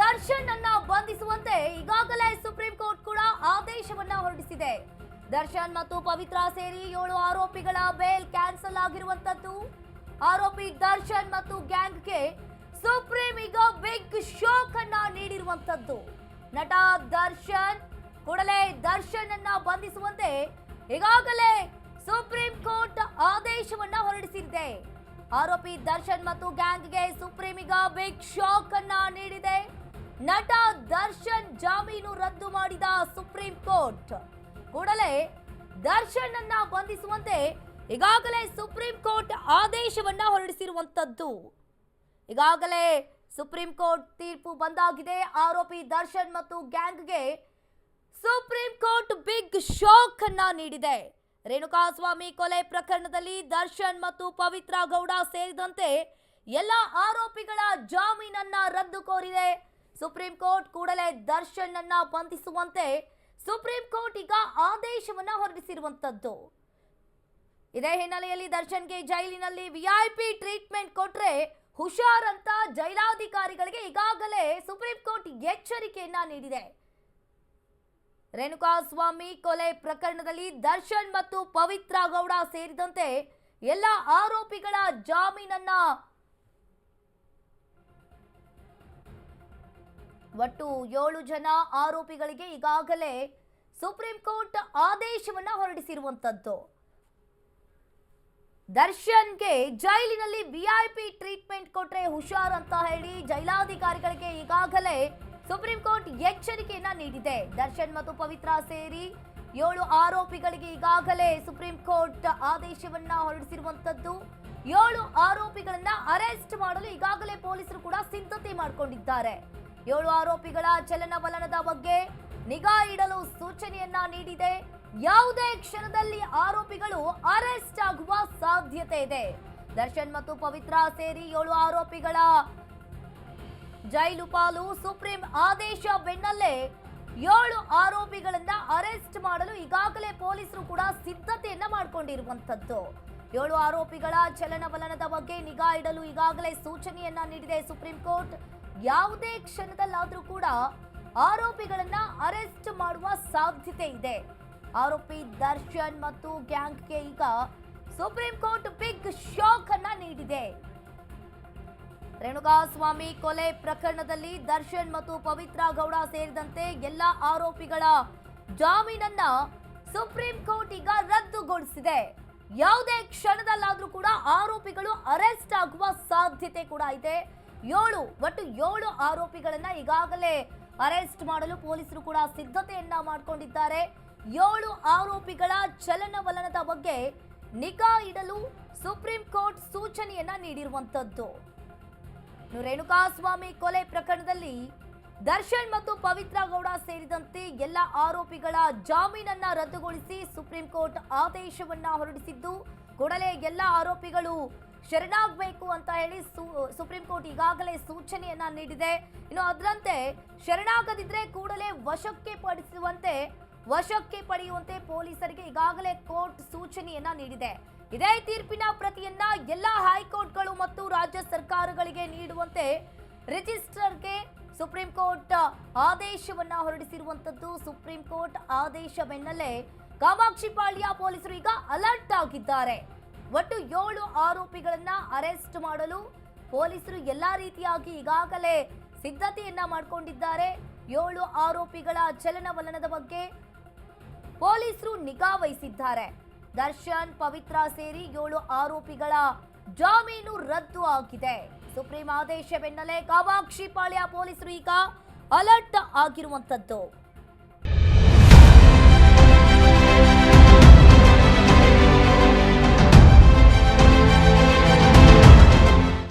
ದರ್ಶನ್ ಅನ್ನ ಬಂಧಿಸುವಂತೆ ಈಗಾಗಲೇ supreme court ಕೂಡ ಆದೇಶವನ್ನ ಹೊರಡಿಸಿದೆ. ದರ್ಶನ್ ಮತ್ತು ಪವಿತ್ರ ಸೇರಿ ಏಳು ಆರೋಪಿಗಳ ಬೇಲ್ ಕ್ಯಾನ್ಸಲ್ ಆಗಿರುವಂತದ್ದು. ಆರೋಪಿ ದರ್ಶನ್ ಮತ್ತು ಗ್ಯಾಂಗ್ಗೆ ಸುಪ್ರೀಂ ಈಗ ಬಿಗ್ ಶಾಕ್ ಅನ್ನ ನೀಡಿರುವಂತದ್ದು. ನಟ ದರ್ಶನ್ ಕೂಡಲೇ ದರ್ಶನ್ ಅನ್ನ ಬಂಧಿಸುವಂತೆ ಈಗಾಗಲೇ ಸುಪ್ರೀಂ ಕೋರ್ಟ್ ಆದೇಶವನ್ನ ಹೊರಡಿಸಿದೆ. ಆರೋಪಿ ದರ್ಶನ್ ಮತ್ತು ಗ್ಯಾಂಗ್ಗೆ ಸುಪ್ರೀಂ ಈಗ ಬಿಗ್ ಶಾಕ್ ನಟ ದರ್ಶನ್ ಜಾಮೀನು ರದ್ದು ಮಾಡಿದ ಸುಪ್ರೀಂ ಕೋರ್ಟ್. ಕೂಡಲೇ ದರ್ಶನ್ ಅನ್ನ ಬಂಧಿಸುವಂತೆ ಈಗಾಗಲೇ ಸುಪ್ರೀಂ ಕೋರ್ಟ್ ಆದೇಶವನ್ನ ಹೊರಡಿಸಿರುವಂತದ್ದು ಈಗಾಗಲೇ ಸುಪ್ರೀಂ ಕೋರ್ಟ್ ತೀರ್ಪು ಬಂದಾಗಿದೆ. ಆರೋಪಿ ದರ್ಶನ್ ಮತ್ತು ಗ್ಯಾಂಗ್ಗೆ ಸುಪ್ರೀಂ ಕೋರ್ಟ್ ಬಿಗ್ ಶಾಕ್ ಅನ್ನ ನೀಡಿದೆ. ರೇಣುಕಾಸ್ವಾಮಿ ಕೊಲೆ ಪ್ರಕರಣದಲ್ಲಿ ದರ್ಶನ್ ಮತ್ತು ಪವಿತ್ರ ಗೌಡ ಸೇರಿದಂತೆ ಎಲ್ಲ ಆರೋಪಿಗಳ ಜಾಮೀನನ್ನ ರದ್ದು ಕೋರಿದೆ. ಸುಪ್ರೀಂ ಕೋರ್ಟ್ ಕೂಡಲೇ ದರ್ಶನ್ ಅನ್ನ ಬಂಧಿಸುವಂತೆ ಸುಪ್ರೀಂ ಕೋರ್ಟ್ ಈಗ ಆದೇಶವನ್ನ ಹೊರಡಿಸಿರುವಂತದ್ದು. ಇದೇ ಹಿನ್ನೆಲೆಯಲ್ಲಿ ದರ್ಶನ್ಗೆ ಜೈಲಿನಲ್ಲಿ ವಿಐಪಿ ಟ್ರೀಟ್ಮೆಂಟ್ ಕೊಟ್ರೆ ಹುಷಾರ್ ಅಂತ ಜೈಲಾಧಿಕಾರಿಗಳಿಗೆ ಈಗಾಗಲೇ ಸುಪ್ರೀಂ ಕೋರ್ಟ್ ಎಚ್ಚರಿಕೆಯನ್ನ ನೀಡಿದೆ. ರೇಣುಕಾಸ್ವಾಮಿ ಕೊಲೆ ಪ್ರಕರಣದಲ್ಲಿ ದರ್ಶನ್ ಮತ್ತು ಪವಿತ್ರ ಗೌಡ ಸೇರಿದಂತೆ ಎಲ್ಲ ಆರೋಪಿಗಳ ಜಾಮೀನನ್ನ ಒಟ್ಟು ಏಳು ಜನ ಆರೋಪಿಗಳಿಗೆ ಈಗಾಗಲೇ ಸುಪ್ರೀಂ ಕೋರ್ಟ್ ಆದೇಶವನ್ನ ಹೊರಡಿಸಿರುವಂತದ್ದು. ದರ್ಶನ್ಗೆ ಜೈಲಿನಲ್ಲಿ ವಿಐಪಿ ಟ್ರೀಟ್ಮೆಂಟ್ ಕೊಟ್ರೆ ಹುಷಾರ್ ಅಂತ ಹೇಳಿ ಜೈಲಾಧಿಕಾರಿಗಳಿಗೆ ಈಗಾಗಲೇ ಸುಪ್ರೀಂ ಕೋರ್ಟ್ ಎಚ್ಚರಿಕೆಯನ್ನ ನೀಡಿದೆ. ದರ್ಶನ್ ಮತ್ತು ಪವಿತ್ರ ಸೇರಿ ಏಳು ಆರೋಪಿಗಳಿಗೆ ಈಗಾಗಲೇ ಸುಪ್ರೀಂ ಕೋರ್ಟ್ ಆದೇಶವನ್ನ ಹೊರಡಿಸಿರುವಂತದ್ದು. ಏಳು ಆರೋಪಿಗಳನ್ನ ಅರೆಸ್ಟ್ ಮಾಡಲು ಈಗಾಗಲೇ ಪೊಲೀಸರು ಕೂಡ ಸಿದ್ಧತೆ ಮಾಡಿಕೊಂಡಿದ್ದಾರೆ. ಏಳು ಆರೋಪಿಗಳ ಚಲನವಲನದ ಬಗ್ಗೆ ನಿಗಾ ಇಡಲು ಸೂಚನೆಯನ್ನ ನೀಡಿದೆ. ಯಾವುದೇ ಕ್ಷಣದಲ್ಲಿ ಆರೋಪಿಗಳು ಅರೆಸ್ಟ್ ಆಗುವ ಸಾಧ್ಯತೆ ಇದೆ. ದರ್ಶನ್ ಮತ್ತು ಪವಿತ್ರ ಸೇರಿ ಏಳು ಆರೋಪಿಗಳ ಜೈಲು ಪಾಲು ಸುಪ್ರೀಂ ಆದೇಶ ಬೆನ್ನಲ್ಲೇ ಏಳು ಆರೋಪಿಗಳನ್ನ ಅರೆಸ್ಟ್ ಮಾಡಲು ಈಗಾಗಲೇ ಪೊಲೀಸರು ಕೂಡ ಸಿದ್ಧತೆಯನ್ನ ಮಾಡಿಕೊಂಡಿರುವಂತದ್ದು ಏಳು ಆರೋಪಿಗಳ ಚಲನವಲನದ ಬಗ್ಗೆ ನಿಗಾ ಇಡಲು ಈಗಾಗಲೇ ಸೂಚನೆಯನ್ನ ನೀಡಿದೆ ಸುಪ್ರೀಂ ಕೋರ್ಟ್. ಯಾವುದೇ ಕ್ಷಣದಲ್ಲಾದರೂ ಕೂಡ ಆರೋಪಿಗಳನ್ನ ಅರೆಸ್ಟ್ ಮಾಡುವ ಸಾಧ್ಯತೆ ಇದೆ. ಆರೋಪಿ ದರ್ಶನ್ ಮತ್ತು ಗ್ಯಾಂಗ್ಗೆ ಈಗ ಸುಪ್ರೀಂ ಕೋರ್ಟ್ ಬಿಗ್ ಶಾಕ್ ಅನ್ನ ನೀಡಿದೆ. ರೇಣುಕಾಸ್ವಾಮಿ ಕೊಲೆ ಪ್ರಕರಣದಲ್ಲಿ ದರ್ಶನ್ ಮತ್ತು ಪವಿತ್ರ ಗೌಡ ಸೇರಿದಂತೆ ಎಲ್ಲ ಆರೋಪಿಗಳ ಜಾಮೀನನ್ನ ಸುಪ್ರೀಂ ಕೋರ್ಟ್ ಈಗ ರದ್ದುಗೊಳಿಸಿದೆ. ಯಾವುದೇ ಕ್ಷಣದಲ್ಲಾದರೂ ಕೂಡ ಆರೋಪಿಗಳು ಅರೆಸ್ಟ್ ಆಗುವ ಸಾಧ್ಯತೆ ಕೂಡ ಇದೆ. ಏಳು ಒಟ್ಟು ಏಳು ಆರೋಪಿಗಳನ್ನ ಈಗಾಗಲೇ ಅರೆಸ್ಟ್ ಮಾಡಲು ಪೊಲೀಸರು ಕೂಡ ಸಿದ್ಧತೆಯನ್ನ ಮಾಡಿಕೊಂಡಿದ್ದಾರೆ. ಏಳು ಆರೋಪಿಗಳ ಚಲನವಲನದ ಬಗ್ಗೆ ನಿಗಾ ಇಡಲು ಸುಪ್ರೀಂ ಕೋರ್ಟ್ ಸೂಚನೆಯನ್ನ ನೀಡಿರುವಂತದ್ದು. ರೇಣುಕಾಸ್ವಾಮಿ ಕೊಲೆ ಪ್ರಕರಣದಲ್ಲಿ ದರ್ಶನ್ ಮತ್ತು ಪವಿತ್ರ ಗೌಡ ಸೇರಿದಂತೆ ಎಲ್ಲ ಆರೋಪಿಗಳ ಜಾಮೀನನ್ನ ರದ್ದುಗೊಳಿಸಿ ಸುಪ್ರೀಂ ಕೋರ್ಟ್ ಆದೇಶವನ್ನ ಹೊರಡಿಸಿದ್ದು, ಕೂಡಲೇ ಎಲ್ಲ ಆರೋಪಿಗಳು ಶರಣಾಗಬೇಕು ಅಂತ ಹೇಳಿ ಸುಪ್ರೀಂ ಕೋರ್ಟ್ ಈಗಾಗಲೇ ಸೂಚನೆಯನ್ನ ನೀಡಿದೆ. ಇನ್ನು ಅದರಂತೆ ಶರಣಾಗದಿದ್ರೆ ಕೂಡಲೇ ವಶಕ್ಕೆ ಪಡಿಸುವಂತೆ, ವಶಕ್ಕೆ ಪಡೆಯುವಂತೆ ಪೊಲೀಸರಿಗೆ ಈಗಾಗಲೇ ಕೋರ್ಟ್ ಸೂಚನೆಯನ್ನ ನೀಡಿದೆ. ಇದೇ ತೀರ್ಪಿನ ಪ್ರತಿಯನ್ನ ಎಲ್ಲ ಹೈಕೋರ್ಟ್ಗಳು ಮತ್ತು ರಾಜ್ಯ ಸರ್ಕಾರಗಳಿಗೆ ನೀಡುವಂತೆ ರಿಜಿಸ್ಟರ್ಗೆ ಸುಪ್ರೀಂ ಕೋರ್ಟ್ ಆದೇಶವನ್ನ ಹೊರಡಿಸಿರುವಂತದ್ದು ಸುಪ್ರೀಂ ಕೋರ್ಟ್ ಆದೇಶ ಬೆನ್ನಲ್ಲೇ ಕಾಮಾಕ್ಷಿಪಾಳ್ಯ ಪೊಲೀಸರು ಈಗ ಅಲರ್ಟ್ ಆಗಿದ್ದಾರೆ. ಒಟ್ಟು ಏಳು ಆರೋಪಿಗಳನ್ನ ಅರೆಸ್ಟ್ ಮಾಡಲು ಪೊಲೀಸರು ಎಲ್ಲಾ ರೀತಿಯಾಗಿ ಈಗಾಗಲೇ ಸಿದ್ಧತೆಯನ್ನ ಮಾಡಿಕೊಂಡಿದ್ದಾರೆ. ಏಳು ಆರೋಪಿಗಳ ಚಲನವಲನದ ಬಗ್ಗೆ ಪೊಲೀಸರು ನಿಗಾ ವಹಿಸಿದ್ದಾರೆ. ದರ್ಶನ್, ಪವಿತ್ರ ಸೇರಿ ಏಳು ಆರೋಪಿಗಳ ಜಾಮೀನು ರದ್ದು ಆಗಿದೆ. ಸುಪ್ರೀಂ ಆದೇಶ ಬೆನ್ನಲ್ಲೇ ಕಾಮಾಕ್ಷಿ ಪಾಳ್ಯ ಪೊಲೀಸರು ಈಗ ಅಲರ್ಟ್ ಆಗಿರುವಂತದ್ದು.